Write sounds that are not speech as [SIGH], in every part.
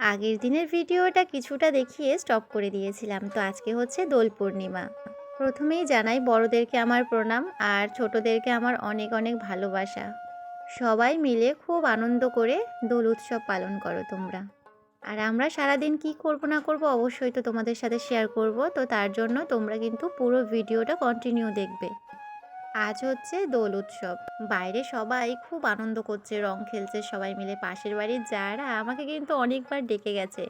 আগের দিনের ভিডিওটা কিছুটা দেখিয়ে স্টপ করে দিয়েছিলাম। তো আজকে হচ্ছে দোল পূর্ণিমা। প্রথমেই জানাই, বড়দেরকে আমার প্রণাম আর ছোটদেরকে আমার অনেক অনেক ভালোবাসা। সবাই মিলে খুব আনন্দ করে দোল উৎসব পালন করো তোমরা। আর আমরা সারাদিন কি করব না করব অবশ্যই তো তোমাদের সাথে শেয়ার করব। তো তার জন্য তোমরা কিন্তু পুরো ভিডিওটা কন্টিনিউ দেখবে। আজ হচ্ছে দোল উৎসব। বাইরে সবাই খুব আনন্দ করছে, রং খেলছে, সবাই মিলে পাশের বাড়ির যারা আমাকে কিন্তু অনেকবার ডেকে গেছে।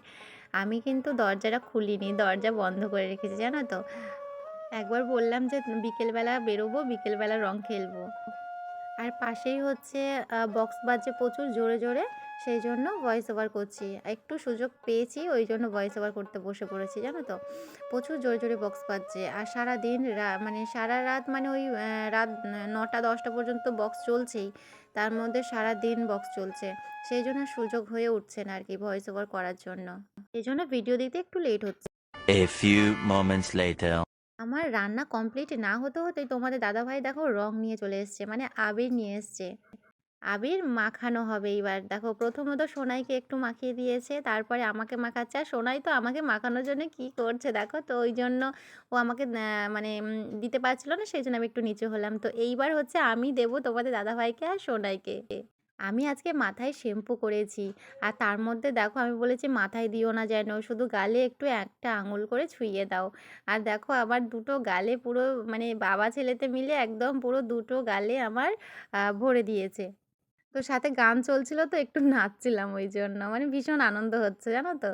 আমি কিন্তু দরজাটা খুলিনি, দরজা বন্ধ করে রেখেছি, জানো তো? একবার বললাম যে বিকেলবেলা বেরোবো, বিকেলবেলা রং খেলব। আর পাশেই হচ্ছে বক্স বাজছে প্রচুর জোরে জোরে। সেই জন্য ভয়েস ওভার করছি। একটু সুযোগ পেয়েছি ওই জন্য ভয়েস ওভার করতে বসে পড়েছি জানো তো? প্রচুর জোরে জোরে বক্স বাজছে। আর সারা দিন মানে সারা রাত মানে ওই রাত নটা দশটা পর্যন্ত বক্স চলছেই। তার মধ্যে সারা দিন বক্স চলছে। সেই জন্য সুযোগ হয়ে উঠছে না আর কি ভয়েস ওভার করার জন্য। এই জন্য ভিডিও দিতে একটু লেট হচ্ছে। A few moments later. আমার রান্না কমপ্লিট না হতে হতেই তোমাদের দাদাভাই দেখো রং নিয়ে চলে এসছে মানে আবির নিয়ে এসছে। আবির মাখানো হবে এইবার দেখো, প্রথমত সোনাইকে একটু মাখিয়ে দিয়েছে, তারপরে আমাকে মাখাচ্ছে। আর সোনাই তো আমাকে মাখানোর জন্য কি করছে দেখো? তো ওই জন্য ও আমাকে মানে দিতে পারছিল না, সেই জন্য আমি একটু নিচে হলাম। তো এইবার হচ্ছে আমি দেবো তোমাদের দাদাভাইকে আর সোনাইকে। আমি আজকে মাথায় শ্যাম্পু করেছি, আর তার মধ্যে দেখো, আমি বলেছি মাথায় দিও না যেন, শুধু গালে একটু একটা আঙুল করে ছুঁয়ে দাও। আর দেখো, আবার দুটো গালে পুরো মানে বাবা ছেলেতে মিলে একদম পুরো দুটো গালে আমার ভরে দিয়েছে। তো সাথে গান চলছিল তো একটু নাচছিলাম ওই জন্য মানে ভীষণ আনন্দ হচ্ছে, জানো তো?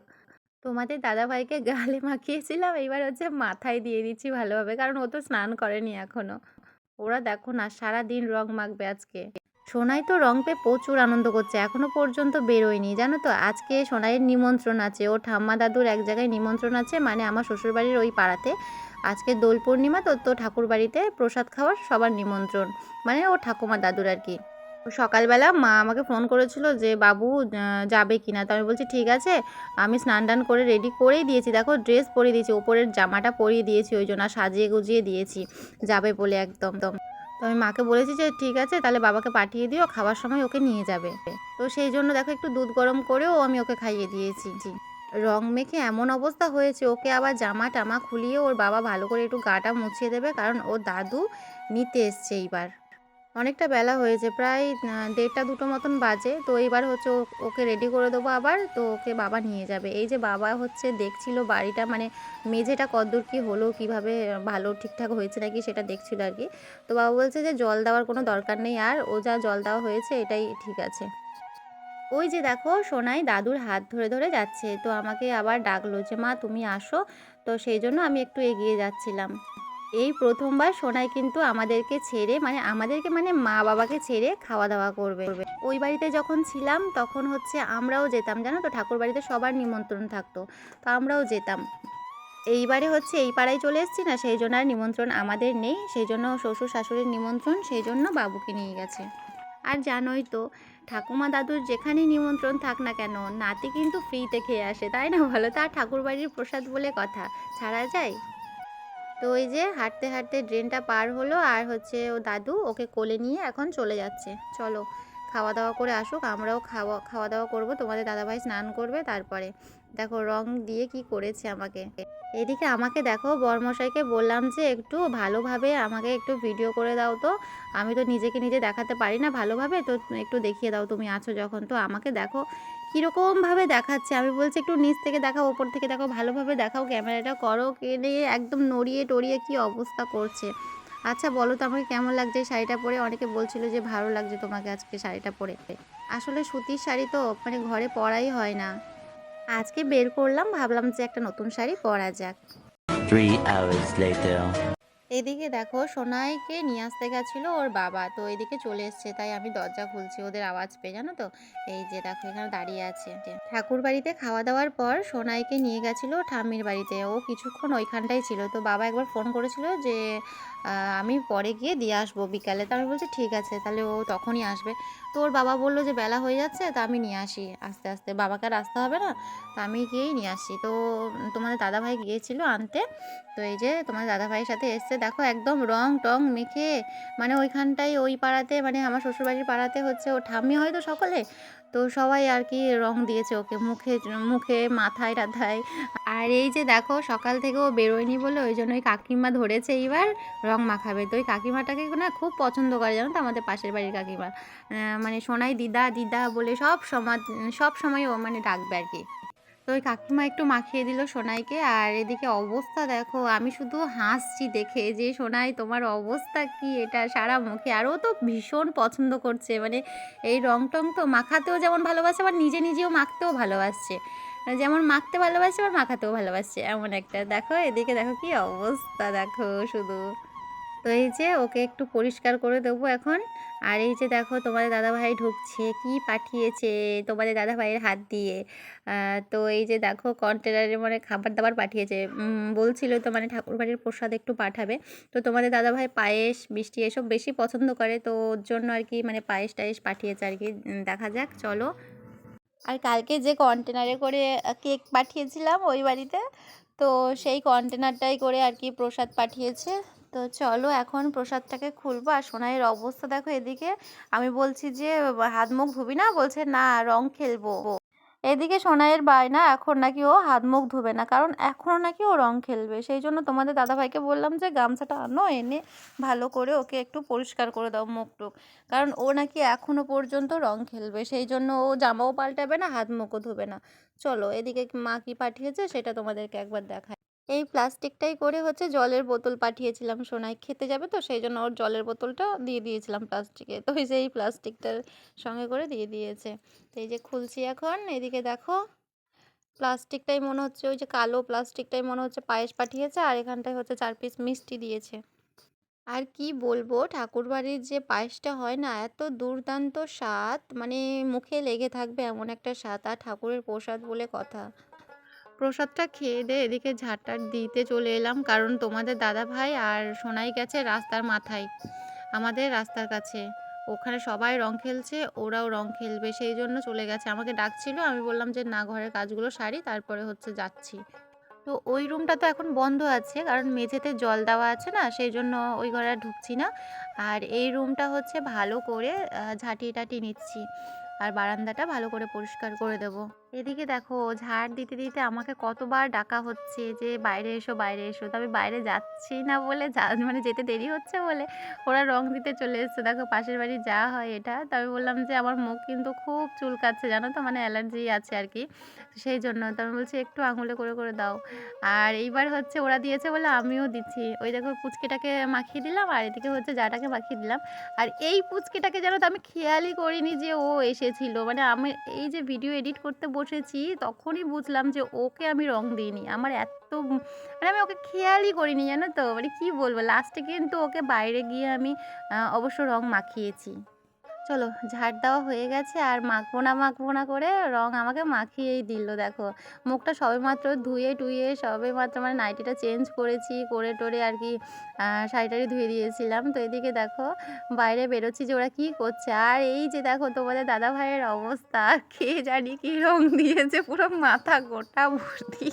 তোমাদের দাদাভাইকে গালে মাখিয়েছিলাম, এইবার হচ্ছে মাথায় দিয়ে দিচ্ছি ভালোভাবে, কারণ ও তো স্নান করেনি এখনও। ওরা দেখো না সারা দিন রং মাখবে আজকে। সোনাই তো রং পেয়ে প্রচুর আনন্দ করছে, এখনও পর্যন্ত বেরোয়নি, জানো তো? আজকে সোনাইয়ের নিমন্ত্রণ আছে ও ঠাম্মা দাদুর এক জায়গায় নিমন্ত্রণ আছে মানে আমার শ্বশুরবাড়ির ওই পাড়াতে। আজকে দোল পূর্ণিমা, তো তো ঠাকুর বাড়িতে প্রসাদ খাওয়ার সবার নিমন্ত্রণ মানে ও ঠাকুমা দাদুর আর কি। সকালবেলা মা আমাকে ফোন করেছিল যে, বাবু যাবে কিনা? তো আমি বলছি, ঠিক আছে। আমি স্নান টান করে রেডি করেই দিয়েছি। দেখো ড্রেস পরিয়ে দিয়েছি, ওপরের জামাটা পরিয়ে দিয়েছি, ওই জন্য সাজিয়ে গুজিয়ে দিয়েছি। যাবে বলে একদম দম তো আমি মাকে বলেছি যে, ঠিক আছে, তাহলে বাবাকে পাঠিয়ে দিও, খাওয়ার সময় ওকে নিয়ে যাবে। তো সেই জন্য দেখো, একটু দুধ গরম করেও আমি ওকে খাইয়ে দিয়েছি। জি। রং মেখে এমন অবস্থা হয়েছে, ওকে আবার জামা টামা খুলিয়ে ওর বাবা ভালো করে একটু গাটা মুছিয়ে দেবে, কারণ ওর দাদু নিতে এসছে এইবার। অনেকটা বেলা হয়েছে, প্রায় দেড়টা দুটো মতন বাজে। তো এইবার হচ্ছে ওকে রেডি করে দেবো আবার, তো ওকে বাবা নিয়ে যাবে। এই যে বাবা হচ্ছে দেখছিল বাড়িটা মানে মেঝেটা কদ্দূর কি হলো, কীভাবে ভালো ঠিকঠাক হয়েছে নাকি সেটা দেখছিল আর কি। তো বাবা বলছে যে জল দেওয়ার কোনো দরকার নেই আর, ও যা জল দেওয়া হয়েছে এটাই ঠিক আছে। ওই যে দেখো সোনাই দাদুর হাত ধরে ধরে যাচ্ছে, তো আমাকে আবার ডাকলো যে, মা, তুমি আসো। তো সেই জন্য আমি একটু এগিয়ে যাচ্ছিলাম। এই প্রথমবার সোনাই কিন্তু আমাদেরকে ছেড়ে মানে আমাদেরকে মানে মা বাবাকে ছেড়ে খাওয়া দাওয়া করবে। ওই বাড়িতে যখন ছিলাম, তখন হচ্ছে আমরাও যেতাম, জানো তো? ঠাকুর বাড়িতে সবার নিমন্ত্রণ থাকতো, তো আমরাও যেতাম। এইবারে হচ্ছে এই পাড়ায় চলে এসেছি না, সেই জন্য আর নিমন্ত্রণ আমাদের নেই, সেই জন্য শ্বশুর শাশুড়ির নিমন্ত্রণ, সেই জন্য বাবুকে নিয়ে গেছে। আর জানোই তো, ঠাকুমা দাদুর যেখানেই নিমন্ত্রণ থাক না কেন, নাতি কিন্তু ফ্রিতে খেয়ে আসে, তাই না বলো? তার ঠাকুর বাড়ির প্রসাদ বলে কথা, ছাড়া যায়? তো ওই যে হাঁটতে হাঁটতে ড্রেনটা পার হলো আর হচ্ছে ও দাদু ওকে কোলে নিয়ে এখন চলে যাচ্ছে। চলো খাওয়া দাওয়া করে আসুক, আমরাও খাওয়া খাওয়া দাওয়া করব, তোমাদের দাদাভাই স্নান করবে তারপরে। দেখো রং দিয়ে কি করেছে আমাকে। এদিকে আমাকে দেখো বরমশাইকে বললাম যে একটু ভালোভাবে আমাকে একটু ভিডিও করে দাও তো। আমি তো নিজেকে নিজে দেখাতে পারি না ভালোভাবে, তো একটু দেখিয়ে দাও তুমি আছো যখন। তো আমাকে দেখো কীরকমভাবে দেখাচ্ছে? আমি বলছি একটু নিচ থেকে দেখাও, ওপর থেকে দেখো ভালোভাবে দেখাও ক্যামেরাটা করো কেনে একদম নড়িয়ে টড়িয়ে কি অবস্থা করছে? আচ্ছা বলো তো আমাকে কেমন লাগছে শাড়িটা পরে? অনেকে বলছিল যে ভালো লাগছে তোমাকে আজকে শাড়িটা পরে। আসলে সুতির শাড়ি তো মানে ঘরে পরাই হয় না। আজকে বের করলাম, ভাবলাম যে একটা নতুন শাড়ি পরা যাক. এদিকে দেখো সোনাইকে নিয়ে আসতে গেছিল ওর বাবা। তো এদিকে চলে এসছে, তাই আমি দরজা খুলছি, ওদের আওয়াজ পেয়ে, জানো তো? এই যে দেখো, এখানে দাঁড়িয়ে আছে। ঠাকুর বাড়িতে খাওয়া দাওয়ার পর সোনাইকে নিয়ে গেছিল ঠাম্মির বাড়িতে। ও কিছুক্ষণ ওইখানটাই ছিল। তো বাবা একবার ফোন করেছিল যে আমি পরে গিয়ে দিয়ে আসব বিকালে। তো আমি বলছি, ঠিক আছে, তাহলে ও তখনই আসবে। তো ওর বাবা বলল যে, বেলা হয়ে যাচ্ছে, তা আমি নিয়ে আসি আস্তে আস্তে। বাবাকে আর আসতে হবে না, তো আমি গিয়েই নিয়ে আসি। তো তোমাদের দাদাভাই গিয়েছিল আনতে। তো এই যে তোমার দাদা ভাইয়ের সাথে এসছে, দেখো একদম রং টং মেখে মানে ওইখানটায় ওই পাড়াতে মানে আমার শ্বশুরবাড়ির পাড়াতে হচ্ছে, ও ঠাম্মি হয় তো সকলে তো সবাই আর কি রং দিয়েছে ওকে মুখে মুখে, মাথায়, টাথায়। আর এই যে দেখো, সকাল থেকে ও বেরোয়নি বলে ওই জন্য ওই কাকিমা ধরেছে এইবার রং মাখাবে। তো ওই কাকিমাটাকে না খুব পছন্দ করে জানো তো আমাদের পাশের বাড়ির কাকিমা। মানে সোনাই দিদা দিদা বলে সব সময় সব সময় ও মানে ডাকবে আর কি তো ওই কাকিমা একটু মাখিয়ে দিল সোনাইকে, আর এদিকে অবস্থা দেখো, আমি শুধু হাসছি দেখে যে, সোনাই, তোমার অবস্থা কি? এটা সারা মুখে। আরও তো ভীষণ পছন্দ করছে মানে এই রং টং তো মাখাতেও যেমন ভালোবাসে, আবার নিজে নিজেও মাখতেও ভালোবাসছে। মানে যেমন মাখতে ভালোবাসে, আবার মাখাতেও ভালোবাসছে, এমন একটা। দেখো, এদিকে দেখো কি অবস্থা, দেখো শুধু। তো এই যে ওকে একটু পরিষ্কার করে দেবো এখন। আর এই যে দেখো তোমাদের দাদাভাই ঢুকছে, কি পাঠিয়েছে তোমাদের দাদাভাইয়ের হাত দিয়ে। তো এই যে দেখো কন্টেনারে মানে খাবার দাবার পাঠিয়েছে বলছিল তো মানে ঠাকুরবাড়ির প্রসাদ একটু পাঠাবে। তো তোমাদের দাদাভাই পায়েস, মিষ্টি এসব বেশি পছন্দ করে, তো ওর জন্য আর কি মানে পায়েস টায়েস পাঠিয়েছে আর কি। দেখা যাক, চলো। আর কালকে যে কন্টেনারে করে কেক পাঠিয়েছিলাম ওই বাড়িতে, তো সেই কন্টেনারটাই করে আর কি প্রসাদ পাঠিয়েছে। তো চলো এখন প্রসাদটাকে খুলবো। আর সোনাইয়ের অবস্থা দেখো এদিকে। আমি বলছি যে, হাত মুখ ধুবি না? বলছে, না, রং খেলব। এদিকে সোনাইয়ের বায়না এখন নাকি ও হাত মুখ ধুবে না, কারণ এখনও নাকি ও রং খেলবে। সেই জন্য তোমাদের দাদাভাইকে বললাম যে, গামছাটা আনো, এনে ভালো করে ওকে একটু পরিষ্কার করে দাও মুখ টুক কারণ ও নাকি এখনও পর্যন্ত রং খেলবে। সেই জন্য ও জামাও পাল্টাবে না, হাত মুখও ধুবে না। চলো, এদিকে মা কি পাঠিয়েছে সেটা তোমাদেরকে একবার দেখায় এই প্লাস্টিকটাই করে হচ্ছে জলের বোতল পাঠিয়েছিলাম সোনাই খেতে যাবে তো, সেই জন্য ওর জলের বোতলটা দিয়ে দিয়েছিলাম প্লাস্টিকে। তো ওই সেই প্লাস্টিকটার সঙ্গে করে দিয়ে দিয়েছে। তো এই যে খুলছি এখন, এদিকে দেখো, প্লাস্টিকটাই মনে হচ্ছে ওই যে কালো প্লাস্টিকটাই মনে হচ্ছে পায়েস পাঠিয়েছে আর এখানটায় হচ্ছে চার পিস মিষ্টি দিয়েছে। আর কি বলব, ঠাকুরবাড়ির যে পায়েসটা হয় না, এত দুর্দান্ত স্বাদ মানে মুখে লেগে থাকবে এমন একটা স্বাদ, আর ঠাকুরের প্রসাদ বলে কথা। প্রসাদটা খেয়ে দিয়ে এদিকে ঝাড়টার দিতে চলে এলাম কারণ তোমাদের দাদা ভাই আর সোনাই গেছে রাস্তার মাথায় আমাদের রাস্তার কাছে। ওখানে সবাই রং খেলছে ওরাও রং খেলবে সেই জন্য চলে গেছে। আমাকে ডাকছিল আমি বললাম যে না ঘরের কাজগুলো সারি তারপরে হচ্ছে যাচ্ছি। তো ওই রুমটা তো এখন বন্ধ আছে কারণ মেঝেতে জল দেওয়া আছে না সেই জন্য ওই ঘরে আর ঢুকছি না। আর এই রুমটা হচ্ছে ভালো করে আহ, ঝাঁটিয়ে টাটিয়ে নিচ্ছি। আর বারান্দাটা ভালো করে পরিষ্কার করে দেবো। এদিকে দেখো, ঝাড় দিতে দিতে আমাকে কতবার ডাকা হচ্ছে যে, বাইরে এসো বাইরে এসো। তো আমি বাইরে যাচ্ছি না বলে মানে যেতে দেরি হচ্ছে বলে ওরা রং দিতে চলে এসছে। দেখো, পাশের বাড়ি যা হয় এটা। তো আমি বললাম যে, আমার মুখ কিন্তু খুব চুলকাচ্ছে, জানো তো? মানে অ্যালার্জি আছে আর কি। সেই জন্য তো আমি বলছি, একটু আঙুলে করে করে দাও। আর এইবার হচ্ছে ওরা দিয়েছে বলে আমিও দিচ্ছি। ওই দেখো, পুচকেটাকে মাখিয়ে দিলাম আর এদিকে হচ্ছে জাটাকে মাখিয়ে দিলাম। আর এই পুচকেটাকে যেন তো, আমি খেয়ালই করিনি যে ও এসেছিল। মানে আমি এই যে ভিডিও এডিট করতে বসেছি, তখনই বুঝলাম যে ওকে আমি রং দিইনি। আমার এত মানে আমি ওকে খেয়ালই করিনি, জানো তো? মানে কী বলব? লাস্টে কিন্তু ওকে বাইরে গিয়ে আমি অবশ্য রং মাখিয়েছি। চলো ঝাড় দেওয়া হয়ে গেছে আর মাখবো না মাখবো না করে রং আমাকে মাখিয়েই দিল দেখো। মুখটা সবে মাত্র ধুয়ে টুয়ে সবে মাত্র মানে নাইটিটা চেঞ্জ করেছি করে টোরে আর কি আহ, শাড়ি টাড়ি ধুয়ে দিয়েছিলাম। তো এদিকে দেখো বাইরে বেরোচ্ছি যে ওরা কী করছে? আর এই যে দেখো তোমাদের দাদা ভাইয়ের অবস্থা কে জানি কি রং দিয়েছে পুরো মাথা গোটা ভর্তি।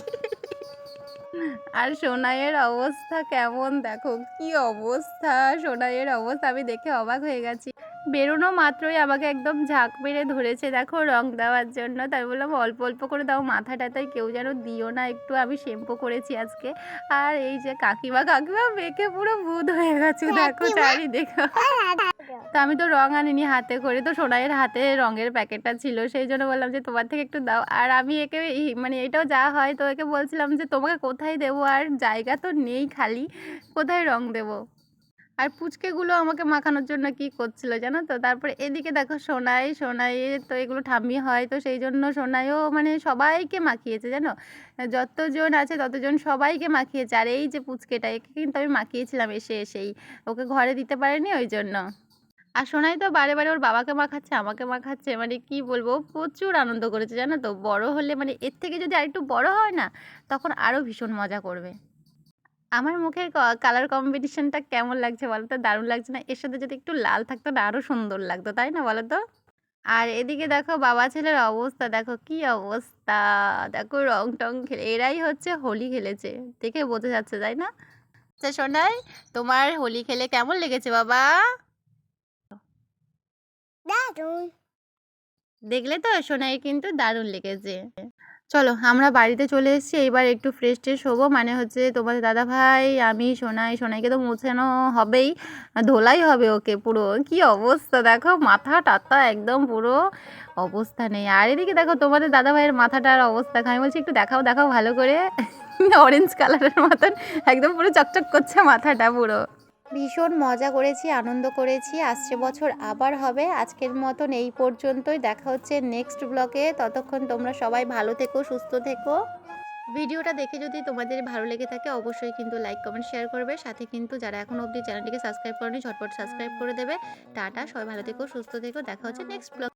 আর সোনাইয়ের অবস্থা কেমন দেখো? কি অবস্থা? সোনাইয়ের অবস্থা আমি দেখে অবাক হয়ে গেছি। বেরোনো মাত্রই আমাকে একদম ঝাঁক মেরে ধরেছে দেখো রং দেওয়ার জন্য। তাই বললাম অল্প অল্প করে দাও মাথা টাথায় কেউ যেন দিও না। একটু আমি শ্যাম্পু করেছি আজকে। আর এই যে কাকিমা কাকিমা মেখে পুরো ভূত হয়ে গেছে দেখো চারি দেখো তো আমি তো রং আনিনি হাতে করে তো সোনাইয়ের হাতে রঙের প্যাকেটটা ছিল সেই জন্য বললাম যে তোমার থেকে একটু দাও। আর আমি একে মানে এটাও যা হয় তো একে বলছিলাম যে তোমাকে কোথায় দেবো? আর জায়গা তো নেই খালি কোথায় রং দেবো? আর পুচকেগুলো আমাকে মাখানোর জন্য কি করছিল জানো তো? তারপরে এদিকে দেখো সোনাই সোনাই তো এগুলো ঠাম্মি হয়, তো সেই জন্য সোনাইও মানে সবাইকে মাখিয়েছে জানো? যতজন আছে ততজন সবাইকে মাখিয়েছে। আর এই যে পুচকেটা, একে কিন্তু আমি মাখিয়েছিলাম এসে এসেই। ওকে ঘরে দিতে পারিনি ওই জন্য। আর সোনাই তো বারে বারে ওর বাবাকে মাখাচ্ছে, আমাকে মাখাচ্ছে মানে কি বলব? প্রচুর আনন্দ করেছে জানো তো? বড় হলে মানে এর থেকে যদি আরেকটু বড় হয় না, তখন আরও ভীষণ মজা করবে। আমার মুখের কালার কম্বিনেশনটা কেমন লাগছে বলো তো দারুণ লাগছে না? এর সাথে যদি একটু লাল থাকতো না আরও সুন্দর লাগতো তাই না বলো তো আর এদিকে দেখো বাবা ছেলের অবস্থা দেখো কি অবস্থা। দেখো রং টং খেলে এরাই হচ্ছে হোলি খেলেছে দেখে বোঝা যাচ্ছে তাই না? আচ্ছা সোনাই তোমার হোলি খেলে কেমন লেগেছে বাবা? দারুণ। দেখলে তো সোনাই কিন্তু দারুণ লেগেছে। চলো, আমরা বাড়িতে চলে এসেছি, এইবার একটু ফ্রেশ ট্রেশ হব। মানে হচ্ছে তোমাদের দাদা ভাই আমি, সোনাই, সোনাইকে তো মুছানো হবেই, ধোলাই হবে ওকে পুরো। কি অবস্থা, দেখো মাথা টাথা একদম পুরো অবস্থা নেই। আর এদিকে দেখো তোমাদের দাদা ভাইয়ের মাথাটার অবস্থা, আমি বলছি একটু দেখাও দেখাও ভালো করে। [LAUGHS] অরেঞ্জ কালারের মতন, একদম পুরো চকচক করছে মাথাটা পুরো। ভীষণ মজা করেছি, আনন্দ করেছি। আসছে বছর আবার হবে। আজকের মতন এই পর্যন্তই। দেখা হচ্ছে নেক্সট ব্লগে ততক্ষণ তোমরা সবাই ভালো থেকো, সুস্থ থেকো। ভিডিওটা দেখে যদি তোমাদের ভালো লেগে থাকে, অবশ্যই কিন্তু লাইক কমেন্ট শেয়ার করবে। সাথে কিন্তু যারা এখন অবধি চ্যানেলটিকে সাবস্ক্রাইব করেনি, ঝটপট সাবস্ক্রাইব করে দেবে। টাটা, সবাই ভালো থেকো, সুস্থ থেকো। দেখা হচ্ছে নেক্সট ব্লগ